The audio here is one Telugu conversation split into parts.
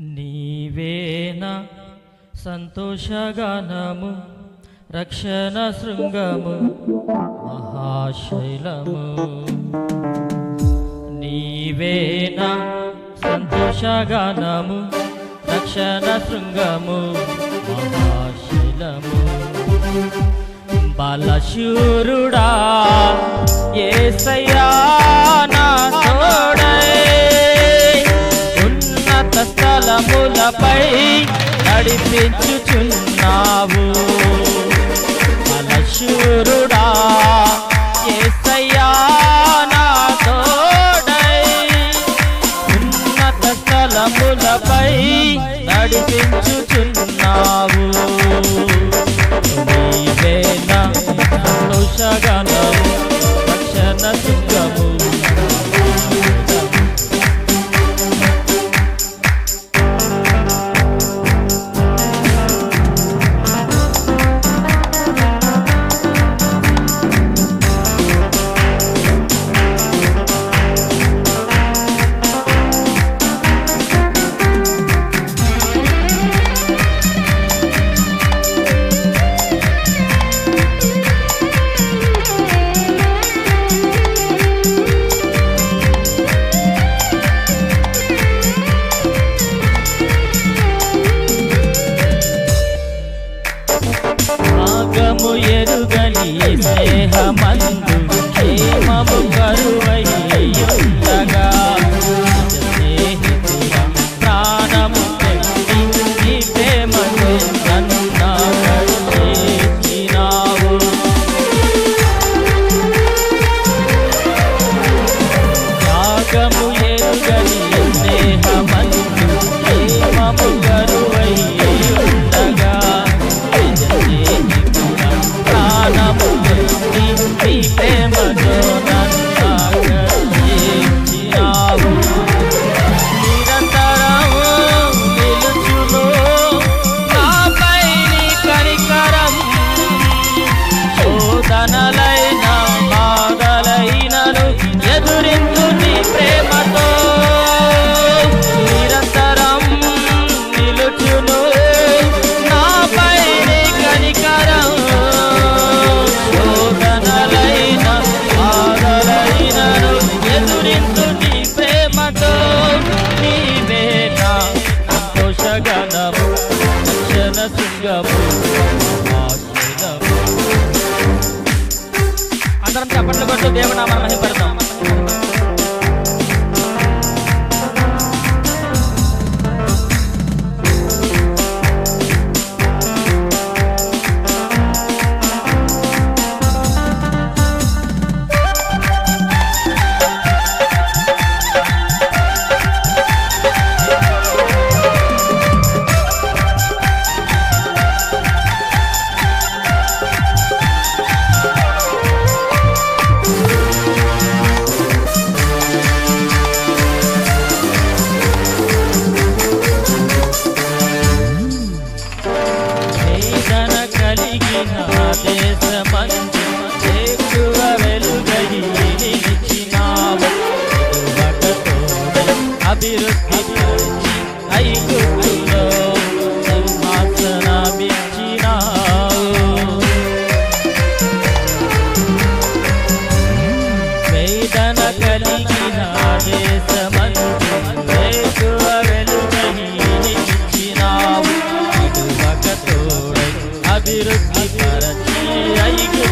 నీవేన సంతోషగానము రక్షణ శృంగము మహాశైలము. నీవేన సంతోషగానము రక్షణ శృంగము మహాశైలము. బలశూరుడా ఏసయ్యా నా నడిపించుచున్నావు స్నేహమందు క్షేమము కరువయ్యుండగా స్నేహితుల ప్రాణము పెట్టి నీ నన్ను చేసినావు త్యాగము ఎరుగని స్నేహమందు క్షేమము నీ ప్రేమతో నీవే నా సంతోషగణము. రక్షణ శృంగము అందరం చప్పట్లు కొట్టు దేవునామా మహిమ కలిగిన దేశమందు ఎక్కువ వెలుగై నిలిచినావు అభివృద్ధి పరిచి అభివృద్ధి పరచి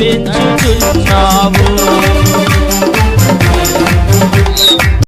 ఉన్నత స్థలములపై నడిపించుచున్నావు